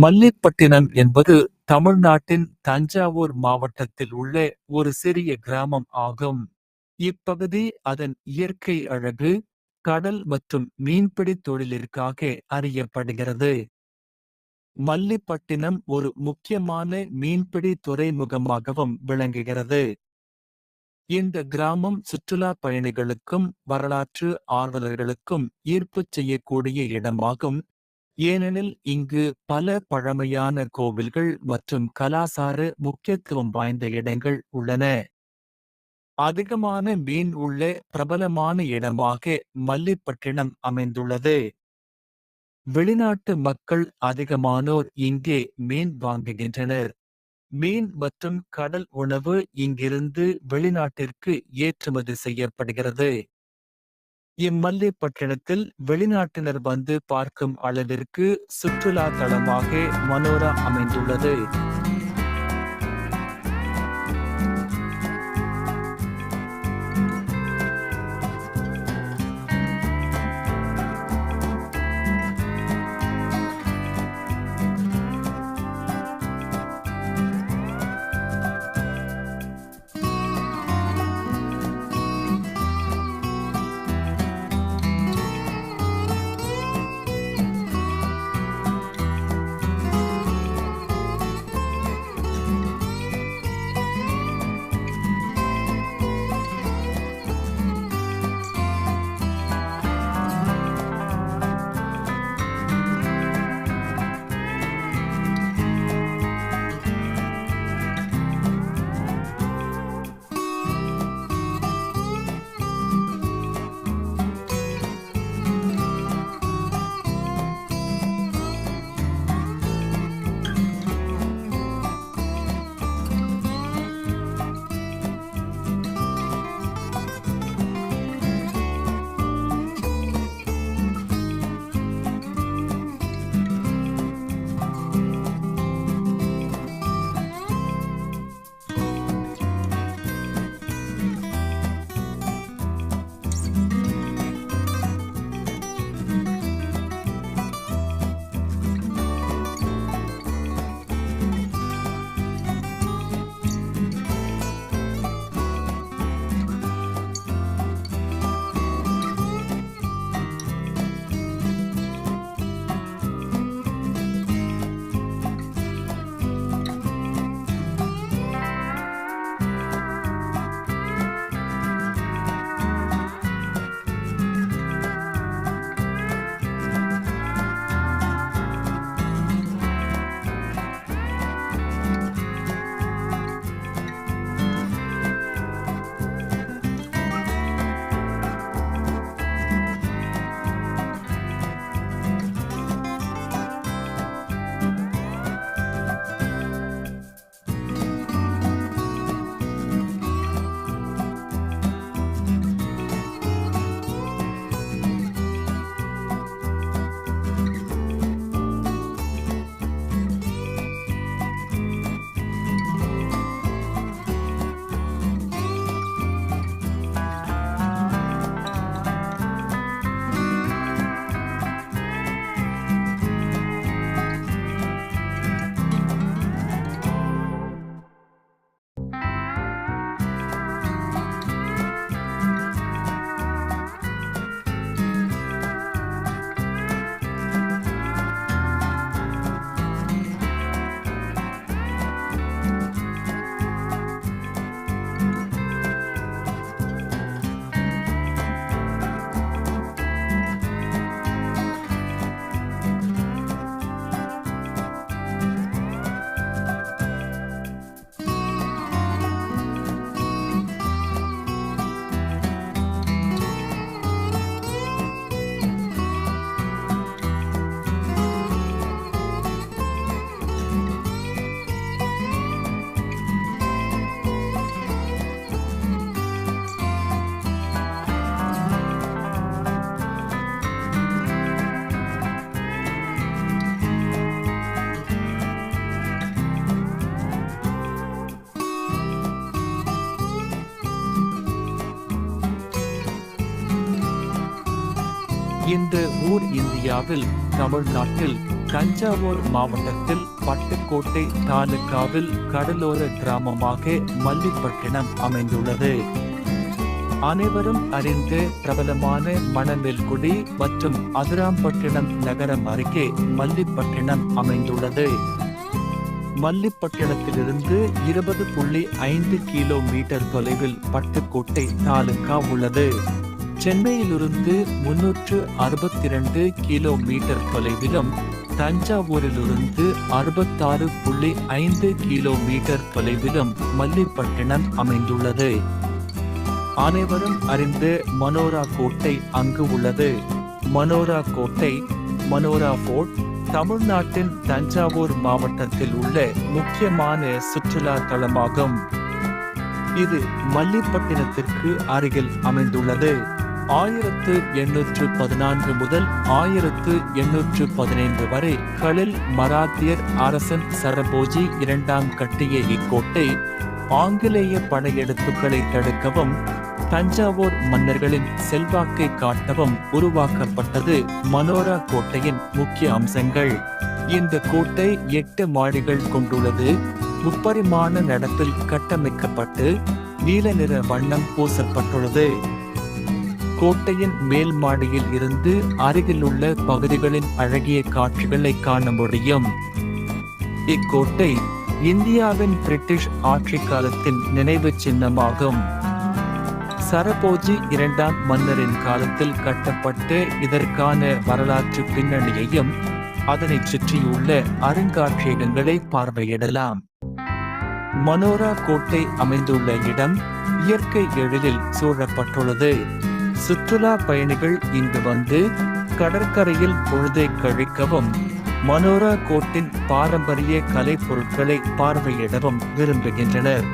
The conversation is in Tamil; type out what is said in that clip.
மல்லிப்பட்டினம் என்பது தமிழ்நாட்டின் தஞ்சாவூர் மாவட்டத்தில் உள்ள ஒரு சிறிய கிராமம் ஆகும். இப்பகுதி அதன் இயற்கை அழகு, கடல் மற்றும் மீன்பிடி தொழிலிற்காக அறியப்படுகிறது. மல்லிப்பட்டினம் ஒரு முக்கியமான மீன்பிடி துறைமுகமாகவும் விளங்குகிறது. இந்த கிராமம் சுற்றுலா பயணிகளுக்கும் வரலாற்று ஆர்வலர்களுக்கும் ஈர்ப்பு செய்யக்கூடிய இடமாகும். ஏனெனில் இங்கு பல பழமையான கோவில்கள் மற்றும் கலாசார முக்கியத்துவம் வாய்ந்த இடங்கள் உள்ளன. அதிகமான மீன் உள்ள பிரபலமான இடமாக மல்லிப்பட்டினம் அமைந்துள்ளது. வெளிநாட்டு மக்கள் அதிகமானோர் இங்கே மீன் வாங்குகின்றனர். மீன் மற்றும் கடல் உணவு இங்கிருந்து வெளிநாட்டிற்கு ஏற்றுமதி செய்யப்படுகிறது. இம்மல்லிப்பட்டினத்தில் வெளிநாட்டினர் வந்து பார்க்கும் அளவிற்கு சுற்றுலா தலமாக மனோரா அமைந்துள்ளது. இந்த ஊர் இந்தியாவில் தமிழ்நாட்டில் தஞ்சாவூர் மாவட்டத்தில் பட்டுக்கோட்டை தாலுகாவில் கடலோர கிராமமாக மல்லிப்பட்டினம் அமைந்துள்ளது. அனைவரும் அறிந்த பிரபலமான மணமேல்குடி மற்றும் அதிராம்பட்டினம் நகரம் அருகே மல்லிப்பட்டினம் அமைந்துள்ளது. மல்லிப்பட்டினத்திலிருந்து இருபது புள்ளி ஐந்து கிலோமீட்டர் தொலைவில் பட்டுக்கோட்டை தாலுகா உள்ளது. சென்னையிலிருந்து முன்னூற்று அறுபத்தி இரண்டு கிலோமீட்டர் தொலைவிலும் தஞ்சாவூரிலிருந்து அறுபத்தாறு புள்ளி ஐந்து கிலோமீட்டர் தொலைவிலும் மல்லிப்பட்டினம் அமைந்துள்ளது. அனைவரும் அறிந்து மனோரா கோட்டை அங்கு உள்ளது. மனோரா கோட்டை மனோரா போர்ட் தமிழ்நாட்டின் தஞ்சாவூர் மாவட்டத்தில் உள்ள முக்கியமான சுற்றுலா தலமாகும். இது மல்லிப்பட்டினத்திற்கு அருகில் அமைந்துள்ளது. ஆயிரத்து எண்ணூற்று பதினான்கு முதல் ஆயிரத்து எண்ணூற்று பதினைந்து வரை களில் மராத்தியர் அரசன் சரபோஜி இரண்டாம் கட்டிய இக்கோட்டை ஆங்கிலேய படையெடுப்புகளை தடுக்கவும் தஞ்சாவூர் மன்னர்களின் செல்வாக்கை காட்டவும் உருவாக்கப்பட்டது மனோரா கோட்டையின் முக்கிய அம்சங்கள். இந்த கோட்டை எட்டு மாடிகள் கொண்டுள்ளது. முப்பரிமாண நடப்பில் கட்டமைக்கப்பட்டு நீல நிற வண்ணம் பூசப்பட்டுள்ளது. கோட்டையின் மேல் மாடியில் இருந்து அருகிலுள்ள பகுதிகளின் அழகிய காட்சிகளை காண முடியும். இக்கோட்டை இந்தியாவின் பிரிட்டிஷ் ஆட்சி காலத்தின் நினைவு சின்னமாகும். சரபோஜி இரண்டாம் மன்னரின் காலத்தில் கட்டப்பட்டு இதற்கான வரலாற்று பின்னணியையும் அதனைச் சுற்றியுள்ள அருங்காட்சியகங்களை பார்வையிடலாம். மனோரா கோட்டை அமைந்துள்ள இடம் இயற்கை எழிலில் சூழப்பட்டுள்ளது. சுற்றுலா பயணிகள் இங்கு வந்து கடற்கரையில் பொழுதை கழிக்கவும் மனோரா கோட்டின் பாரம்பரிய கலைப் பொருட்களை பார்வையிடவும் விரும்புகின்றனர்.